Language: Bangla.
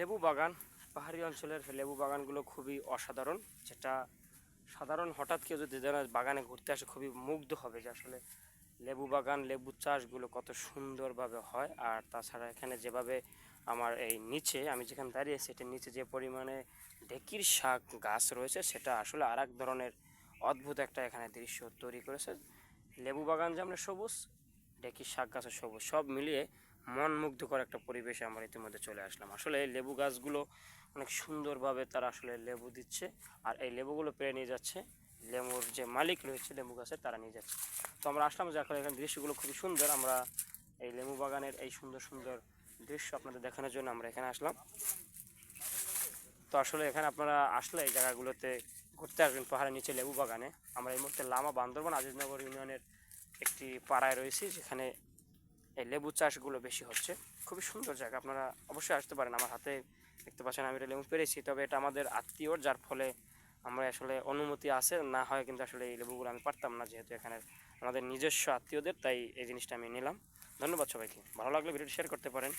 লেবু বাগান, পাহাড়ি অঞ্চলের লেবু বাগানগুলো খুবই অসাধারণ, যেটা সাধারণ হঠাৎ কেউ যদি যেন বাগানে ঘুরতে আসে খুবই মুগ্ধ হবে যে আসলে লেবু বাগান, লেবু চাষগুলো কত সুন্দরভাবে হয়। আর তাছাড়া এখানে যেভাবে আমার এই নিচে, আমি যেখানে দাঁড়িয়েছি এটার নিচে যে পরিমাণে ঢেকির শাক গাছ রয়েছে, সেটা আসলে আর এক ধরনের অদ্ভুত একটা এখানে দৃশ্য তৈরি করেছে। লেবু বাগান যেমন সবুজ, ঢেকির শাক গাছের সবুজ, সব মিলিয়ে মন মুগ্ধকর একটা পরিবেশে আমরা ইতিমধ্যে চলে আসলাম। আসলে এই লেবু গাছগুলো অনেক সুন্দরভাবে তারা আসলে লেবু দিচ্ছে আর এই লেবুগুলো পেরে নিয়ে যাচ্ছে। লেবুর যে মালিক রয়েছে লেবু গাছের তারা নিয়ে যাচ্ছে। তো আমরা আসলাম যে এখন এখানে দৃশ্যগুলো খুবই সুন্দর। আমরা এই লেবু বাগানের এই সুন্দর সুন্দর দৃশ্য আপনাদের দেখানোর জন্য আমরা এখানে আসলাম। তো আসলে এখানে আপনারা আসলে এই জায়গাগুলোতে ঘুরতে আসবেন পাহাড়ের নিচে লেবু বাগানে। আমরা এই মুহূর্তে লামা বান্দরবান, আজিজনগর ইউনিয়নের একটি পাড়ায় রয়েছি, যেখানে এই লেবু চাষগুলো বেশি হচ্ছে। খুবই সুন্দর জায়গা, আপনারা অবশ্যই আসতে পারেন। আমার হাতে দেখতে পাচ্ছেন আমি এটা লেবু পেরেছি, তবে এটা আমাদের আত্মীয়র, যার ফলে আমরা আসলে অনুমতি আছে, না হয় কিন্তু আসলে এই লেবুগুলো আমি পারতাম না, যেহেতু এখানে আমাদের নিজস্ব আত্মীয়দের, তাই এই জিনিসটা আমি নিলাম। ধন্যবাদ সবাইকে। ভালো লাগলে ভিডিওটি শেয়ার করতে পারেন।